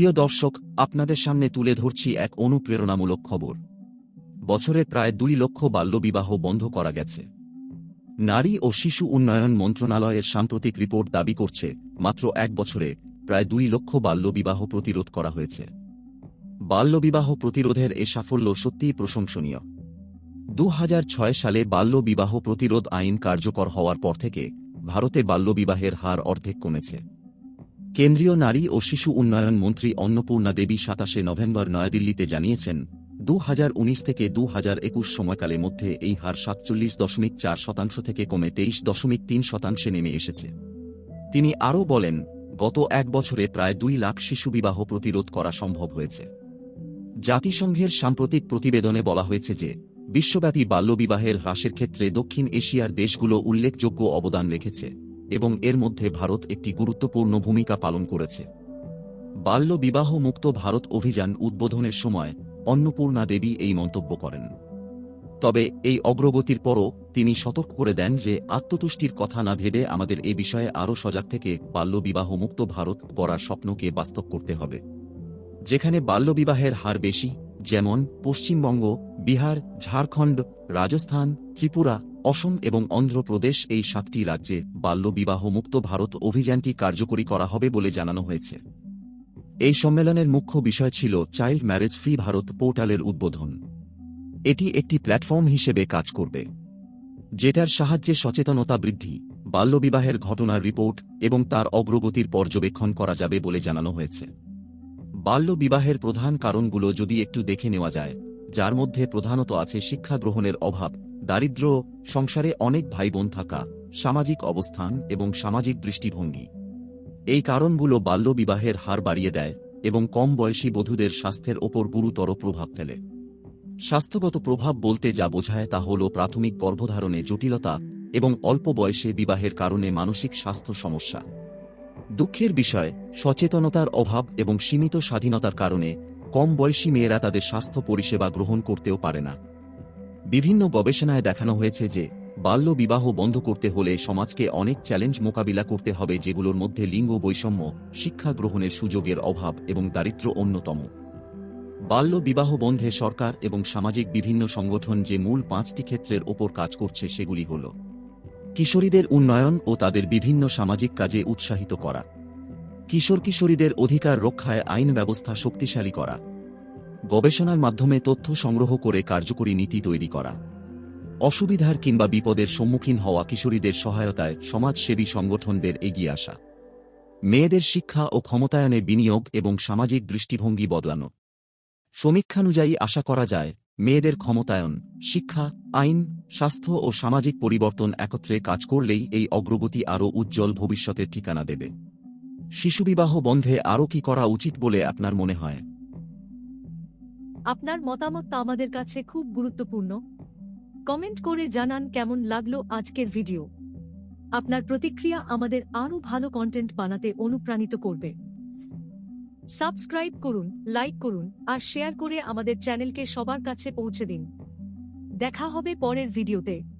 প্রিয় দর্শক, আপনাদের সামনে তুলে ধরছি এক অনুপ্রেরণামূলক খবর। বছরে প্রায় দুই লক্ষ বাল্যবিবাহ বন্ধ করা গেছে। নারী ও শিশু উন্নয়ন মন্ত্রণালয়ের সাম্প্রতিক রিপোর্ট দাবি করছে, মাত্র এক বছরে প্রায় দুই লক্ষ বাল্যবিবাহ প্রতিরোধ করা হয়েছে। বাল্যবিবাহ প্রতিরোধের এ সাফল্য সত্যিই প্রশংসনীয়। দু হাজার ছয় সালে বাল্যবিবাহ প্রতিরোধ আইন কার্যকর হওয়ার পর থেকে ভারতে বাল্যবিবাহের হার অর্ধেক কমেছে। কেন্দ্রীয় নারী ও শিশু উন্নয়ন মন্ত্রী অন্নপূর্ণা দেবী সাতাশে নভেম্বর নয়াদিল্লিতে জানিয়েছেন দু হাজার উনিশ থেকে দু সময়কালের মধ্যে এই হার সাতচল্লিশ দশমিক চার শতাংশ থেকে কমে তেইশ দশমিক তিন শতাংশে নেমে এসেছে। তিনি আরও বলেন, গত এক বছরে প্রায় দুই লাখ শিশু বিবাহ প্রতিরোধ করা সম্ভব হয়েছে। জাতিসংঘের সাম্প্রতিক প্রতিবেদনে বলা হয়েছে যে, বিশ্বব্যাপী বাল্যবিবাহের হ্রাসের ক্ষেত্রে দক্ষিণ এশিয়ার দেশগুলো উল্লেখযোগ্য অবদান রেখেছে। এবং এর মধ্যে ভারত একটি গুরুত্বপূর্ণ ভূমিকা পালন করেছে। বাল্য বিবাহ মুক্ত ভারত অভিযান উদ্বোধনের সময় অন্নপূর্ণা দেবী এই মন্তব্য করেন। তবে এই অগ্রগতির পরও তিনি সতর্ক করে দেন যে আত্মতুষ্টির কথা না ভেবে আমাদের এ বিষয়ে আরও সজাগ থেকে বাল্যবিবাহ মুক্ত ভারত গড়ার স্বপ্নকে বাস্তব করতে হবে। যেখানে বাল্যবিবাহের হার বেশি, যেমন পশ্চিমবঙ্গ, বিহার, ঝাড়খণ্ড, রাজস্থান, ত্রিপুরা অসম এবং অন্ধ্রপ্রদেশ এই সাতটি রাজ্যে বাল্যবিবাহ মুক্ত ভারত অভিযানটি কার্যকরী করা হবে বলে জানানো হয়েছে। এই সম্মেলনের মুখ্য বিষয় ছিল চাইল্ড ম্যারেজ ফ্রি ভারত পোর্টালের উদ্বোধন। এটি একটি প্ল্যাটফর্ম হিসেবে কাজ করবে, যেটার সাহায্যে সচেতনতা বৃদ্ধি, বাল্যবিবাহের ঘটনার রিপোর্ট এবং তার অগ্রগতির পর্যবেক্ষণ করা যাবে বলে জানানো হয়েছে। বাল্যবিবাহের প্রধান কারণগুলো যদি একটু দেখে নেওয়া যায়, যার মধ্যে প্রধানত আছে শিক্ষা গ্রহণের অভাব দারিদ্র্য সংসারে অনেক ভাই বোন থাকা, সামাজিক অবস্থান এবং সামাজিক দৃষ্টিভঙ্গি। এই কারণগুলো বাল্যবিবাহের হার বাড়িয়ে দেয় এবং কম বয়সী বধূদের স্বাস্থ্যের ওপর গুরুতর প্রভাব ফেলে। স্বাস্থ্যগত প্রভাব বলতে যা বোঝায় তা হল প্রাথমিক গর্ভধারণে জটিলতা এবং অল্প বয়সে বিবাহের কারণে মানসিক স্বাস্থ্য সমস্যা। দুঃখের বিষয়, সচেতনতার অভাব এবং সীমিত স্বাধীনতার কারণে কম বয়সী মেয়েরা তাদের স্বাস্থ্য পরিষেবা গ্রহণ করতেও পারে না। বিভিন্ন গবেষণায় দেখানো হয়েছে যে, বাল্য বিবাহ বন্ধ করতে হলে সমাজকে অনেক চ্যালেঞ্জ মোকাবিলা করতে হবে যেগুলোর মধ্যে লিঙ্গ বৈষম্য, শিক্ষা গ্রহণের সুযোগের অভাব এবং দারিদ্র্য অন্যতম। বাল্য বিবাহ বন্ধে সরকার এবং সামাজিক বিভিন্ন সংগঠন যে মূল পাঁচটি ক্ষেত্রের ওপর কাজ করছে সেগুলি হল কিশোরীদের উন্নয়ন ও তাদের বিভিন্ন সামাজিক কাজে উৎসাহিত করা। কিশোর কিশোরীদের অধিকার রক্ষায় আইন ব্যবস্থা শক্তিশালী করা। গবেষণার মাধ্যমে তথ্য সংগ্রহ করে কার্যকরী নীতি তৈরি করা। অসুবিধার কিংবা বিপদের সম্মুখীন হওয়া কিশোরীদের সহায়তায় সমাজসেবী সংগঠনদের এগিয়ে আসা। মেয়েদের শিক্ষা ও ক্ষমতায়নে বিনিয়োগ এবং সামাজিক দৃষ্টিভঙ্গি বদলানো। সমীক্ষানুযায়ী আশা করা যায়, মেয়েদের ক্ষমতায়ন, শিক্ষা, আইন, স্বাস্থ্য ও সামাজিক পরিবর্তন একত্রে কাজ করলেই এই অগ্রগতি আরও উজ্জ্বল ভবিষ্যতের ঠিকানা দেবে। শিশুবিবাহ বন্ধে আরও কি করা উচিত বলে আপনার মনে হয়? আপনার মতামত আমাদের কাছে খুব গুরুত্বপূর্ণ। কমেন্ট করে জানান কেমন লাগল আজকের ভিডিও। আপনার প্রতিক্রিয়া আমাদের আরও ভালো কন্টেন্ট বানাতে অনুপ্রাণিত করবে। সাবস্ক্রাইব করুন, লাইক করুন, আর শেয়ার করে আমাদের চ্যানেলকে সবার কাছে পৌঁছে দিন। দেখা হবে পরের ভিডিওতে।